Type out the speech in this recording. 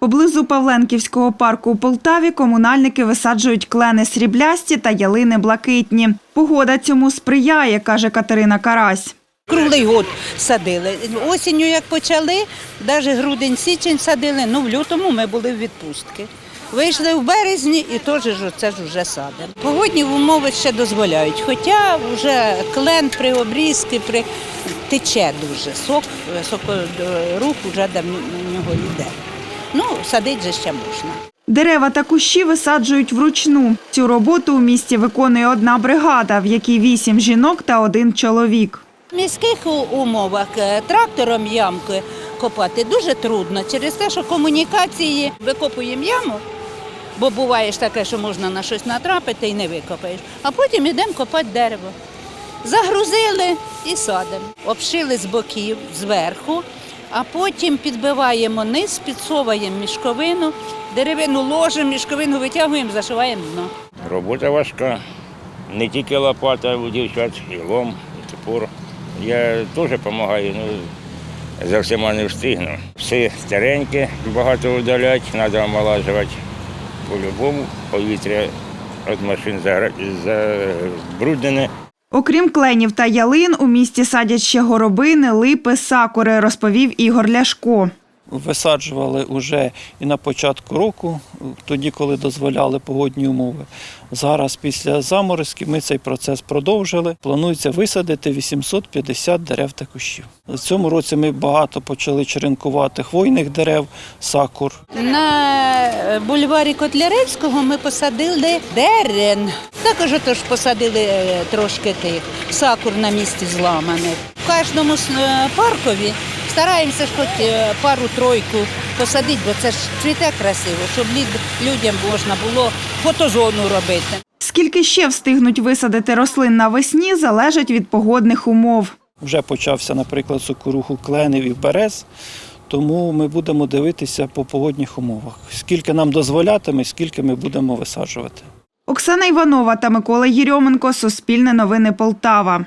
Поблизу Павленківського парку у Полтаві комунальники висаджують клени сріблясті та ялини блакитні. Погода цьому сприяє, каже Катерина Карась. Круглий год садили. Осінню як почали, навіть грудень-січень садили, ну в лютому ми були в відпустці. Вийшли в березні і теж це ж вже садимо. Погодні умови ще дозволяють, хоча вже клен при обрізці при... тече дуже, сок, сокорух вже до нього йде. Ну, садити же ще можна. Дерева та кущі висаджують вручну. Цю роботу у місті виконує одна бригада, в якій вісім жінок та один чоловік. В міських умовах е, трактором ямки копати дуже трудно через те, що комунікації викопуємо яму, бо буває ж таке, що можна на щось натрапити і не викопаєш. А потім йдемо копати дерево. Загрузили і садимо. Обшили з боків, зверху, а потім підбиваємо низ, підсовуємо мішковину, деревину ложимо, мішковину витягуємо, зашиваємо дно. Робота важка. Не тільки лопата у дівчат, і лом, і топор. Я теж допомагаю, ну за всіма не встигну. Все стареньке, багато видаляти, треба омолажувати. По-любому повітря від машин забруднене. Окрім кленів та ялин, у місті садять ще горобини, липи, сакури, розповів Ігор Ляшко. Висаджували вже і на початку року, тоді, коли дозволяли погодні умови. Зараз, після заморозків, ми цей процес продовжили. Планується висадити 850 дерев та кущів. В цьому році ми багато почали черенкувати хвойних дерев, сакур. На бульварі Котляревського ми посадили дерен. Також отож посадили е, трошки тих сакур на місці зламаних. В кожному е, паркові стараємося хоч е, пару-тройку посадити, бо це ж цвіте красиво, щоб людям можна було фотозону робити. Скільки ще встигнуть висадити рослин навесні, залежить від погодних умов. Вже почався, наприклад, сокоруху кленів і берез. Тому ми будемо дивитися по погодних умовах. Скільки нам дозволятиме, скільки ми будемо висаджувати. Оксана Іванова та Микола Єрьоменко. Суспільне новини Полтава.